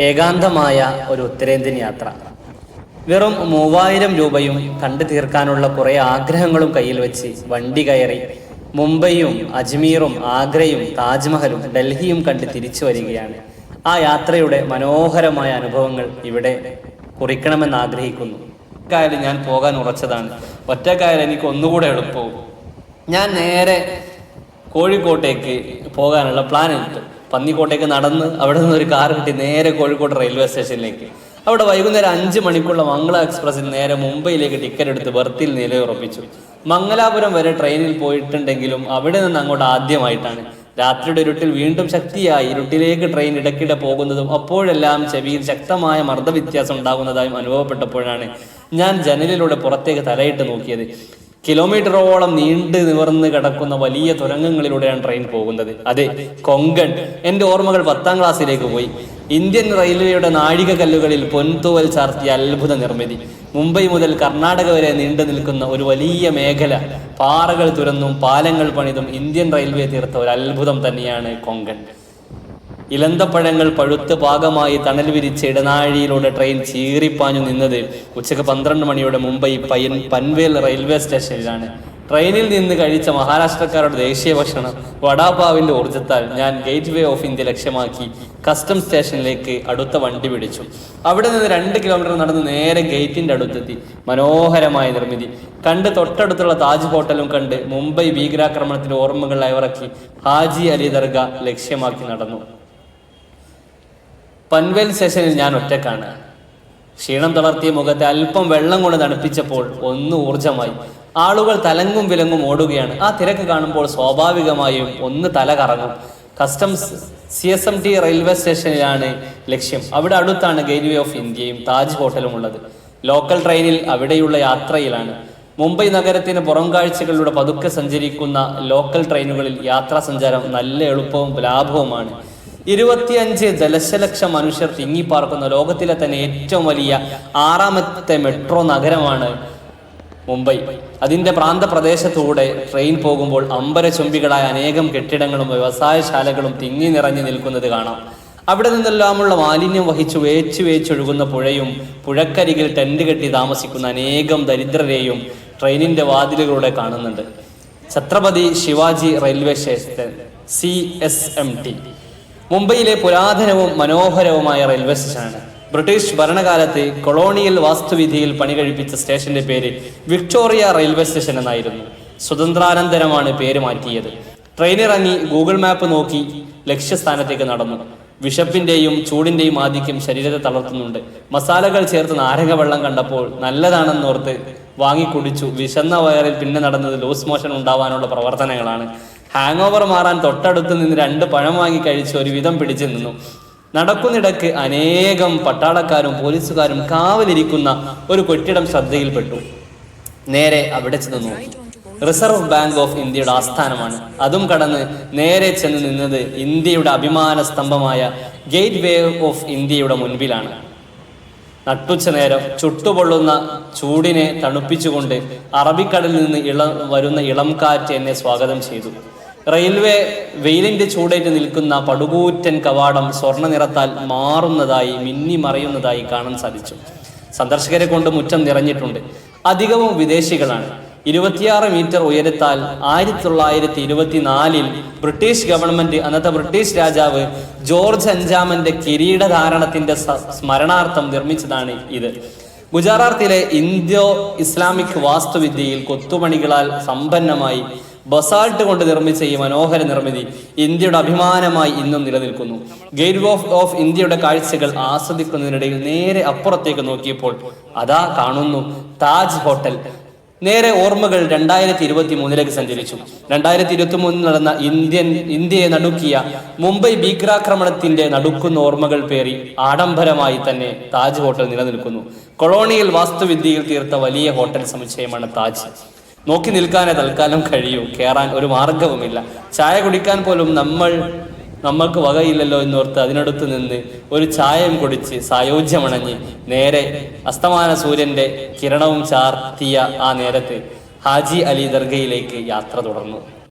ഏകാന്തമായ ഒരു ഉത്തരേന്ത്യൻ യാത്ര. വെറും മൂവായിരം രൂപയും കണ്ടു തീർക്കാനുള്ള കുറേ ആഗ്രഹങ്ങളും കയ്യിൽ വെച്ച് വണ്ടി കയറി മുംബൈയും അജ്മീറും ആഗ്രയും താജ്മഹലും ഡൽഹിയും കണ്ട് തിരിച്ചു വരികയാണ്. ആ യാത്രയുടെ മനോഹരമായ അനുഭവങ്ങൾ ഇവിടെ കുറിക്കണമെന്ന് ആഗ്രഹിക്കുന്നു. ഒറ്റക്കായാലും ഞാൻ പോകാൻ ഉറച്ചതാണ്. ഒറ്റക്കായൽ എനിക്ക് ഒന്നുകൂടെ എളുപ്പവും. ഞാൻ നേരെ കോഴിക്കോട്ടേക്ക് പോകാനുള്ള പ്ലാൻ ഇട്ടു. പന്നിക്കോട്ടേക്ക് നടന്ന് അവിടെ നിന്ന് ഒരു കാർ കിട്ടി നേരെ കോഴിക്കോട് റെയിൽവേ സ്റ്റേഷനിലേക്ക് അവിടെ വൈകുന്നേരം അഞ്ച് മണിക്കുള്ള മംഗള എക്സ്പ്രസ്സിൽ നേരെ മുംബൈയിലേക്ക് ടിക്കറ്റ് എടുത്ത് ബർത്തിൽ നിലയുറപ്പിച്ചു. മംഗലാപുരം വരെ ട്രെയിനിൽ പോയിട്ടുണ്ടെങ്കിലും അവിടെ നിന്ന് അങ്ങോട്ട് ആദ്യമായിട്ടാണ്. രാത്രിയുടെ ഇരുട്ടിൽ വീണ്ടും ശക്തിയായി ഇരുട്ടിലേക്ക് ട്രെയിൻ ഇടയ്ക്കിടെ പോകുന്നതും അപ്പോഴെല്ലാം ചെവിയിൽ ശക്തമായ മർദ്ദവ്യത്യാസം ഉണ്ടാകുന്നതായും അനുഭവപ്പെട്ടപ്പോഴാണ് ഞാൻ ജനലിലൂടെ പുറത്തേക്ക് തലയിട്ട് നോക്കിയത്. കിലോമീറ്ററോളം നീണ്ടു നിവർന്ന് കിടക്കുന്ന വലിയ തുരങ്കങ്ങളിലൂടെയാണ് ട്രെയിൻ പോകുന്നത്. അതെ കൊങ്കൺ. എന്റെ ഓർമ്മകൾ പത്താം ക്ലാസ്സിലേക്ക് പോയി. ഇന്ത്യൻ റെയിൽവേയുടെ നാഴിക കല്ലുകളിൽ പൊൻതൂവൽ ചാർത്തിയ അത്ഭുത നിർമ്മിതി. മുംബൈ മുതൽ കർണാടക വരെ നീണ്ടു നിൽക്കുന്ന ഒരു വലിയ മേഖല. പാറകൾ തുരന്നും പാലങ്ങൾ പണിതും ഇന്ത്യൻ റെയിൽവേ തീർത്ത ഒരു അത്ഭുതം തന്നെയാണ് കൊങ്കൺ. ഇലന്തപ്പഴങ്ങൾ പഴുത്ത് പാകമായി തണൽ വിരിച്ച് ഇടനാഴിയിലൂടെ ട്രെയിൻ ചീറിപ്പാഞ്ഞു നിന്നത് ഉച്ചയ്ക്ക് പന്ത്രണ്ട് മണിയോടെ മുംബൈ പയ്യൻ പൻവേൽ റെയിൽവേ സ്റ്റേഷനിലാണ് ട്രെയിനിൽ നിന്ന് കഴിച്ച മഹാരാഷ്ട്രക്കാരുടെ ദേശീയ ഭക്ഷണം വടാപാവിന്റെ ഊർജത്താൽ ഞാൻ ഗേറ്റ് വേ ഓഫ് ഇന്ത്യ ലക്ഷ്യമാക്കി കസ്റ്റം സ്റ്റേഷനിലേക്ക് അടുത്ത വണ്ടി പിടിച്ചു. അവിടെ നിന്ന് രണ്ട് കിലോമീറ്റർ നടന്ന് നേരെ ഗേറ്റിന്റെ അടുത്തെത്തി. മനോഹരമായ നിർമ്മിതി. കണ്ട് തൊട്ടടുത്തുള്ള താജ് ഹോട്ടലും കണ്ട് മുംബൈ ഭീകരാക്രമണത്തിന്റെ ഓർമ്മകൾ അയവിറക്കി ഹാജി അലി ദർഗ ലക്ഷ്യമാക്കി നടന്നു. പൻവേൽ സെഷനിൽ ഞാൻ ഒറ്റക്കാണ്. ക്ഷീണം തളർത്തിയ മുഖത്തെ അല്പം വെള്ളം കൊണ്ട് തണുപ്പിച്ചപ്പോൾ ഒന്ന് ഊർജമായി ആളുകൾ തലങ്ങും വിലങ്ങും ഓടുകയാണ്. ആ തിരക്ക് കാണുമ്പോൾ സ്വാഭാവികമായും ഒന്ന് തല കറങ്ങും. Customs C S M T railway സ്റ്റേഷനിലാണ് ലക്ഷ്യം. അവിടെ അടുത്താണ് ഗേറ്റ് വേ ഓഫ് ഇന്ത്യയും താജ് ഹോട്ടലും ഉള്ളത്. ലോക്കൽ ട്രെയിനിൽ അവിടെയുള്ള യാത്രയിലാണ്. മുംബൈ നഗരത്തിന് പുറം കാഴ്ചകളിലൂടെ പതുക്കെ സഞ്ചരിക്കുന്ന ലോക്കൽ ട്രെയിനുകളിൽ യാത്രാ സഞ്ചാരം നല്ല എളുപ്പവും ലാഭവുമാണ്. ഇരുപത്തിയഞ്ച് ദശലക്ഷം മനുഷ്യർ തിങ്ങിപ്പാർക്കുന്ന ലോകത്തിലെ തന്നെ ഏറ്റവും വലിയ ആറാമത്തെ മെട്രോ നഗരമാണ് മുംബൈ. അതിന്റെ പ്രാന്തപ്രദേശത്തൂടെ ട്രെയിൻ പോകുമ്പോൾ അമ്പരചുംബികളായ അനേകം കെട്ടിടങ്ങളും വ്യവസായശാലകളും തിങ്ങി നിറഞ്ഞു നിൽക്കുന്നത് കാണാം. അവിടെ നിന്നെല്ലാമുള്ള മാലിന്യം വഹിച്ചു വേച്ചു വേച്ചൊഴുകുന്ന പുഴയും പുഴക്കരികിൽ ടെന്റ് കെട്ടി താമസിക്കുന്ന അനേകം ദരിദ്രരെയും ട്രെയിനിന്റെ വാതിലുകളിലൂടെ കാണുന്നുണ്ട്. Chhatrapati Shivaji railway station C S M T. മുംബൈയിലെ പുരാതനവും മനോഹരവുമായ റെയിൽവേ സ്റ്റേഷനാണ് ബ്രിട്ടീഷ് ഭരണകാലത്ത് കൊളോണിയൽ വാസ്തുവിധിയിൽ പണി കഴിപ്പിച്ച സ്റ്റേഷന്റെ പേര് വിക്ടോറിയ റെയിൽവേ സ്റ്റേഷൻ എന്നായിരുന്നു. സ്വതന്ത്രാനന്തരമാണ് പേര് മാറ്റിയത്. ട്രെയിനിറങ്ങി ഗൂഗിൾ മാപ്പ് നോക്കി ലക്ഷ്യസ്ഥാനത്തേക്ക് നടന്നു. വിശപ്പിന്റെയും ചൂടിന്റെയും ആധിക്യം ശരീരത്തെ തളർത്തുന്നുണ്ട്. മസാലകൾ ചേർത്ത് നാരങ്ങ വെള്ളം കണ്ടപ്പോൾ നല്ലതാണെന്നോർത്ത് വാങ്ങി കുടിച്ചു വിശന്ന വയറിൽ പിന്നെ നടന്നത് ലൂസ് മോഷൻ ഉണ്ടാവാനുള്ള പ്രവർത്തനങ്ങളാണ്. ഹാങ് ഓവർ മാറാൻ തൊട്ടടുത്ത് നിന്ന് രണ്ട് പഴം വാങ്ങി കഴിച്ച് ഒരു വിധം പിടിച്ചു നിന്നു. നടക്കുന്നിടക്ക് അനേകം പട്ടാളക്കാരും പോലീസുകാരും കാവലിരിക്കുന്ന ഒരു കെട്ടിടം ശ്രദ്ധയിൽപ്പെട്ടു. നേരെ അവിടെ ചെന്ന് നോക്കി. റിസർവ് ബാങ്ക് ഓഫ് ഇന്ത്യയുടെ ആസ്ഥാനമാണ്. അതും കടന്ന് നേരെ ചെന്ന് നിന്നത് ഇന്ത്യയുടെ അഭിമാന സ്തംഭമായ ഗേറ്റ് വേ ഓഫ് ഇന്ത്യയുടെ മുൻപിലാണ്. നട്ടുച്ച നേരം ചുട്ടുപൊള്ളുന്ന ചൂടിനെ തണുപ്പിച്ചുകൊണ്ട് അറബിക്കടലിൽ നിന്ന് ഇള വരുന്ന ഇളം കാറ്റ് എന്നെ സ്വാഗതം ചെയ്തു. റെയിൽവേ വെയിലിന്റെ ചൂടേറ്റ് നിൽക്കുന്ന പടുകൂറ്റൻ കവാടം സ്വർണ നിറത്താൽ മാറുന്നതായി മിന്നി മറയുന്നതായി കാണാൻ സാധിച്ചു. സന്ദർശകരെ കൊണ്ട് മുറ്റം നിറഞ്ഞിട്ടുണ്ട്. അധികവും വിദേശികളാണ്. ഇരുപത്തിയാറ് മീറ്റർ ഉയരത്താൽ ആയിരത്തി തൊള്ളായിരത്തി ഇരുപത്തിനാലിൽ ബ്രിട്ടീഷ് ഗവൺമെന്റ് അന്നത്തെ ബ്രിട്ടീഷ് രാജാവ് ജോർജ് അഞ്ചാമന്റെ കിരീടധാരണത്തിന്റെ സ്മരണാർത്ഥം നിർമ്മിച്ചതാണ് ഇത്. ഗുജറാത്തിലെ ഇന്തോ ഇസ്ലാമിക് വാസ്തുവിദ്യയിൽ കൊത്തുപണികളാൽ സമ്പന്നമായി ബസാൾട്ട് കൊണ്ട് നിർമ്മിച്ച ഈ മനോഹര നിർമ്മിതി ഇന്ത്യയുടെ അഭിമാനമായി ഇന്നും നിലനിൽക്കുന്നു. ഗേറ്റ് ഓഫ് ഓഫ് ഇന്ത്യയുടെ കാഴ്ചകൾ ആസ്വദിക്കുന്നതിനിടയിൽ നേരെ അപ്പുറത്തേക്ക് നോക്കിയപ്പോൾ അതാ കാണുന്നു താജ് ഹോട്ടൽ. നേരെ ഓർമ്മകൾ രണ്ടായിരത്തി ഇരുപത്തി മൂന്നിലേക്ക് സഞ്ചരിച്ചു. രണ്ടായിരത്തി ഇരുപത്തി മൂന്നിൽ നടന്ന ഇന്ത്യൻ ഇന്ത്യയെ നടുക്കിയ മുംബൈ ഭീകരാക്രമണത്തിന്റെ നടുക്കുന്ന ഓർമ്മകൾ പേറി ആഡംബരമായി തന്നെ താജ് ഹോട്ടൽ നിലനിൽക്കുന്നു. കൊളോണിയൽ വാസ്തുവിദ്യയിൽ തീർത്ത വലിയ ഹോട്ടൽ സമുച്ചയമാണ് താജ്. നോക്കി നിൽക്കാനേ തൽക്കാലം കഴിയൂ. കയറാൻ ഒരു മാർഗവുമില്ല ചായ കുടിക്കാൻ പോലും നമ്മൾ നമ്മൾക്ക് വകയില്ലല്ലോ എന്നോർത്ത് അതിനടുത്ത് നിന്ന് ഒരു ചായം കുടിച്ച് സായോജ്യമണഞ്ഞ് നേരെ അസ്തമാന സൂര്യന്റെ കിരണവും ചാർത്തിയ ആ നേരത്ത് ഹാജി അലി ദർഗയിലേക്ക് യാത്ര തുടർന്നു.